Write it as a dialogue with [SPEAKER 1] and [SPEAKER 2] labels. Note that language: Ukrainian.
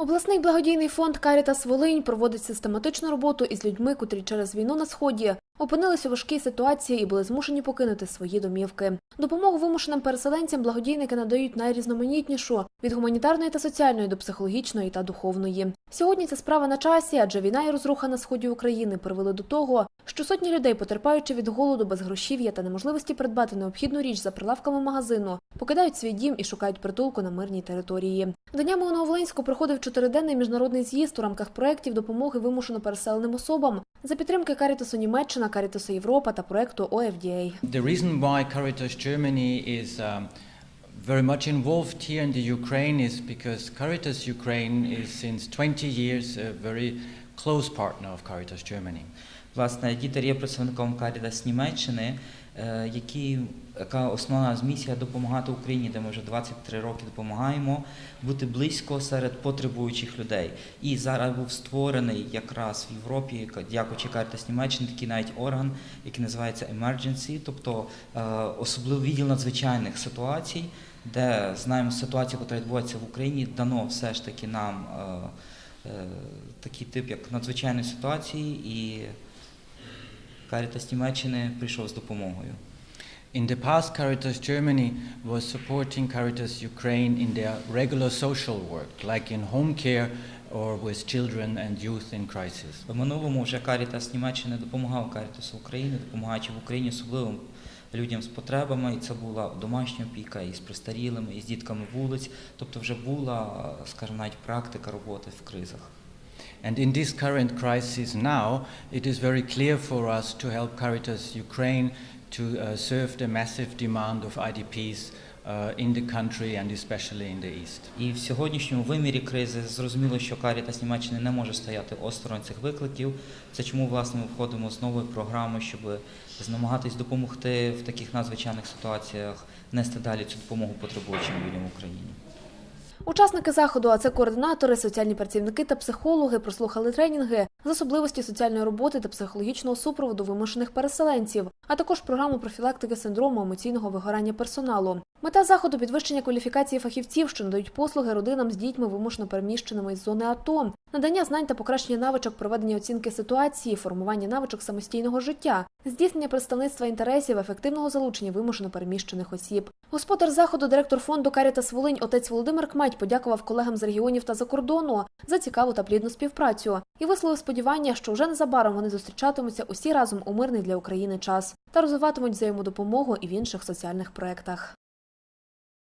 [SPEAKER 1] Обласний благодійний фонд Карітас Волинь проводить систематичну роботу із людьми, котрі через війну на сході опинились у важкій ситуації і були змушені покинути свої домівки. Допомогу вимушеним переселенцям благодійники надають найрізноманітнішу від гуманітарної та соціальної до психологічної та духовної. Сьогодні ця справа на часі, адже війна і розруха на сході України привели до того, що сотні людей, потерпаючи від голоду, безгрошів'я та неможливості придбати необхідну річ за прилавками магазину, покидають свій дім і шукають притулку на мирній території. Днями у Нововолинську проходив чотириденний міжнародний з'їзд у рамках проєктів допомоги вимушено переселеним особам за підтримки Карітасу Німеччина, Caritas Europa OFDA.
[SPEAKER 2] The reason why Caritas Germany is um, very much involved here in the Ukraine is because Caritas Ukraine is since 20 years a very close partner of Caritas Germany.
[SPEAKER 3] Власне, Дітер є представником Caritas Німеччини, е, які, яка основна місія допомагати Україні, де ми вже 23 роки допомагаємо, бути близько серед потребуючих людей. І зараз був створений якраз в Європі, дякуючи Caritas Німеччини, такий навіть орган, який називається Emergency, тобто е, особливий відділ надзвичайних ситуацій, де знаємо ситуацію, яка відбувається в Україні, дано все ж таки нам. Е, Такий тип, як надзвичайної ситуації, і Карітас Німеччини прийшов з допомогою.
[SPEAKER 2] In the past, Caritas Germany was supporting Caritas Ukraine in their regular social work, like in home care or with children and youth in crisis.
[SPEAKER 3] В минулому вже Карітас Німеччини допомагав Карітасу України, допомагаючи в Україні особливим людям з потребами, і це була домашня опіка і з престарілими, і з дітками вулиць. Тобто вже була, скажімо, навіть практика роботи в кризах.
[SPEAKER 2] And in this current crisis now, it is very clear for us to help Caritas Ukraine to uh, serve the massive demand of IDPs in the country and especially in the East.
[SPEAKER 3] І в сьогоднішньому вимірі кризи зрозуміло, що Карітас Німеччини не може стояти осторонь цих викликів. Це чому власне ми входимо з новою програмою, щоб намагатись допомогти в таких надзвичайних ситуаціях нести далі цю допомогу потребуючим людям в Україні.
[SPEAKER 1] Учасники заходу, а це координатори, соціальні працівники та психологи, прослухали тренінги з особливості соціальної роботи та психологічного супроводу вимушених переселенців, а також програму профілактики синдрому емоційного вигорання персоналу. Мета заходу підвищення кваліфікації фахівців, що надають послуги родинам з дітьми, вимушено переміщеними із зони АТО, надання знань та покращення навичок проведення оцінки ситуації, формування навичок самостійного життя, здійснення представництва інтересів, ефективного залучення вимушено переміщених осіб. Господар заходу, директор фонду Карітас Волинь, отець Володимир Кмать подякував колегам з регіонів та за кордону за цікаву та плідну співпрацю і висловив сподівання, що вже незабаром вони зустрічатимуться усі разом у мирний для України час та розвиватимуть взаємодопомогу і в інших соціальних проєктах.